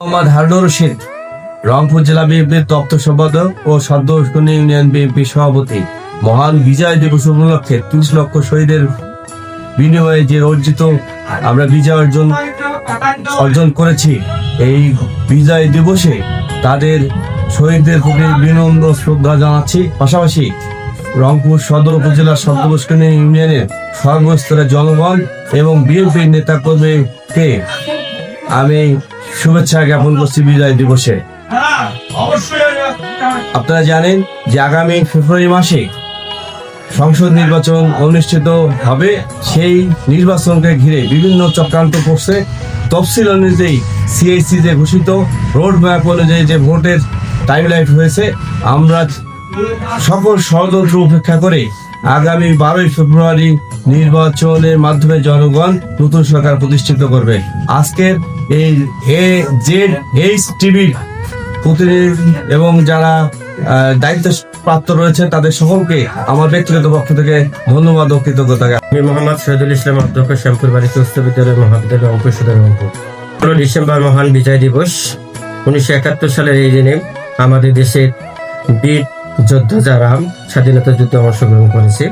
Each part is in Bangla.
মোহাম্মদ হারুনুর রশিদ, রংপুর জেলা বিএনপির দপ্তর সম্পাদক ও সদ্য ইউনিয়ন বিএনপি সভাপতি। মহান বিজয় দিবস উপলক্ষে ত্রিশ লক্ষ শহীদের বিনিময়ে যে অর্জিত আমরা বিজয় অর্জন অর্জন করেছি, এই বিজয় দিবসে তাদের শহীদদের প্রতি বিনম্র শ্রদ্ধা জানাচ্ছি। পাশাপাশি রংপুর সদর উপজেলার সদ্যবস্কনি ইউনিয়নের সর্বস্তরের জনগণ এবং বিএনপির নেতাকর্মীকে আমি শুভেচ্ছা জ্ঞাপন করছি বিজয় দিবসে। আপনারা জানেন যে আগামী ফেব্রুয়ারি মাসে সংসদ নির্বাচন অনুষ্ঠিত হবে। সেই নির্বাচনকে ঘিরে বিভিন্ন চক্রান্ত করছে। তফসিল অনুযায়ী সিএসসি যে ঘোষিত রোড ম্যাপ অনুযায়ী যে ভোটের টাইমলাইন হয়েছে আমরা সকল ষড়যন্ত্র উপেক্ষা করে আগামী বারোই ফেব্রুয়ারি নির্বাচনের মাধ্যমে জনগণ নতুন সরকার প্রতিষ্ঠিত করবে। আজকের এই এ জেড এইচ টিভির প্রতিনিধি এবং যারা দায়িত্ব প্রাপ্ত রয়েছে তাদের সকলকে আমার ব্যক্তিগত পক্ষ থেকে ধন্যবাদ ও কৃতজ্ঞতা আমি মোহাম্মদ শহীদুল ইসলাম অধ্যক্ষ শ্যামপুর বাড়িতে উচ্চ বিদ্যালয় মহাবিদ্যালয় রংপুর। সদর ষোলো ডিসেম্বর মহান বিজয় দিবস। উনিশশো একাত্তর সালের এই দিনে আমাদের দেশের বীর যোদ্ধা যারা স্বাধীনতা যুদ্ধে অংশগ্রহণ করেছে।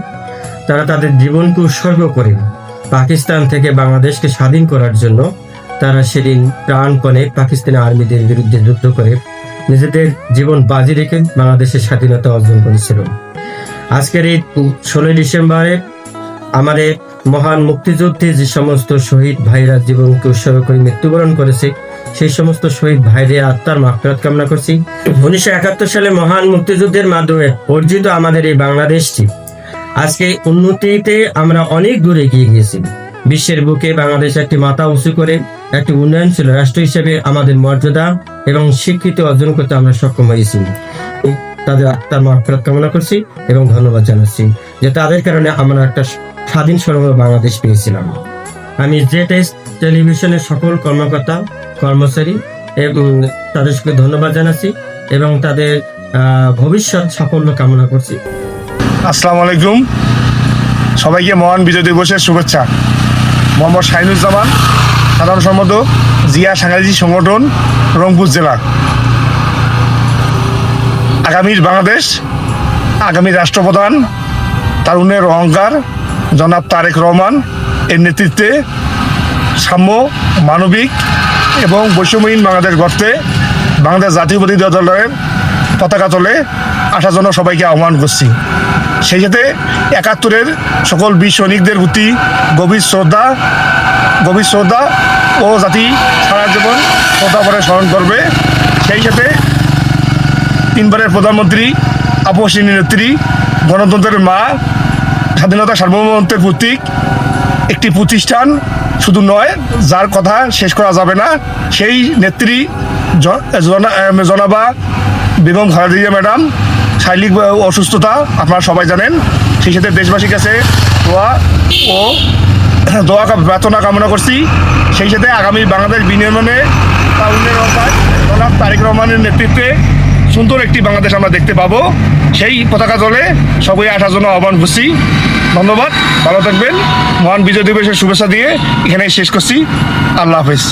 তারা তাদের জীবনকে উৎসর্গ করে পাকিস্তান থেকে বাংলাদেশকে স্বাধীন করার জন্য তারা সেদিন প্রাণপণে পাকিস্তানি আর্মিদের বিরুদ্ধে যুদ্ধ করে নিজেদের জীবন বাজি রেখে বাংলাদেশের স্বাধীনতা অর্জন করেছিল। আজকের এই ষোলোই ডিসেম্বরে আমাদের মহান মুক্তিযুদ্ধে যে সমস্ত শহীদ ভাইরা জীবনকে উৎসর্গ করে মৃত্যুবরণ করেছে, সেই সমস্ত শহীদ ভাইদের আত্মার মাফরাত কামনা করছি। উনিশশো একাত্তর সালে মহান মুক্তিযুদ্ধের মাধ্যমে অর্জিত আমাদের এই বাংলাদেশটি, আজকে উন্নতিতে আমরা অনেক দূরে এগিয়ে গিয়েছি। বিশ্বের বুকে বাংলাদেশ একটি মাথা উঁচু করে একটি উন্নয়নশীল রাষ্ট্র হিসেবে আমাদের মর্যাদা এবং স্বীকৃতি অর্জন করতে আমরা সক্ষম হয়েছি। তাদের আত্মার মাফরাত কামনা করছি এবং ধন্যবাদ জানাচ্ছি যে তাদের কারণে আমরা একটা স্বাধীন সরব বাংলাদেশ পেয়েছিলাম। আমি যে টেস্ট টেলিভিশনের সকল কর্মকর্তা, কর্মচারী এবং তাদের সঙ্গে ধন্যবাদ জানাচ্ছি এবং তাদের ভবিষ্যৎ সাফল্য কামনা করছি। আসসালামু আলাইকুম। সবাইকে মহান বিজয় দিবসের শুভেচ্ছা। মোহাম্মদ শাহিনুজ্জামান, সাধারণ সম্পাদক, জিয়া সাংবাদিক সংগঠন, রংপুর জেলা। আগামীর বাংলাদেশ, আগামী রাষ্ট্রপ্রধান তারুণের অহংকার, জনাব তারেক রহমান, এর নেতৃত্বে সাম্য, মানবিক এবং বৈষম্যহীন বাংলাদেশ গড়তে বাংলাদেশ জাতীয়বাদী দলের পতাকা তোলে আসার জন্য সবাইকে আহ্বান করছি। সেই সাথে একাত্তরের সকল বীর সৈনিকদের প্রতি গভীর শ্রদ্ধা গভীর শ্রদ্ধা ও জাতি সারা জীবন শ্রদ্ধা করে স্মরণ করবে। সেই সাথে তিনবারের প্রধানমন্ত্রী আপসিনী নেত্রী, গণতন্ত্রের মা, স্বাধীনতা সার্বভৌমত্বের প্রতীক, একটি প্রতিষ্ঠান শুধু নয়, যার কথা শেষ করা যাবে না, সেই নেত্রী জনাবা বেগম খালেদা ম্যাডাম, শারীরিক অসুস্থতা, আপনারা সবাই জানেন। সেই সাথে দেশবাসীর কাছে দোয়া ও দোয়া প্রার্থনা কামনা করছি। সেই সাথে আগামী বাংলাদেশ তারুণের রহমান, জনাব তারেক রহমানের নেতৃত্বে সুন্দর একটি বাংলাদেশ আমরা দেখতে পাবো। সেই পতাকা দলে সবাই আসার জন্য আহ্বান করছি। ধন্যবাদ, ভালো থাকবেন। মহান বিজয় দিবসের শুভেচ্ছা দিয়ে এখানে শেষ করছি। আল্লাহ হাফেজ।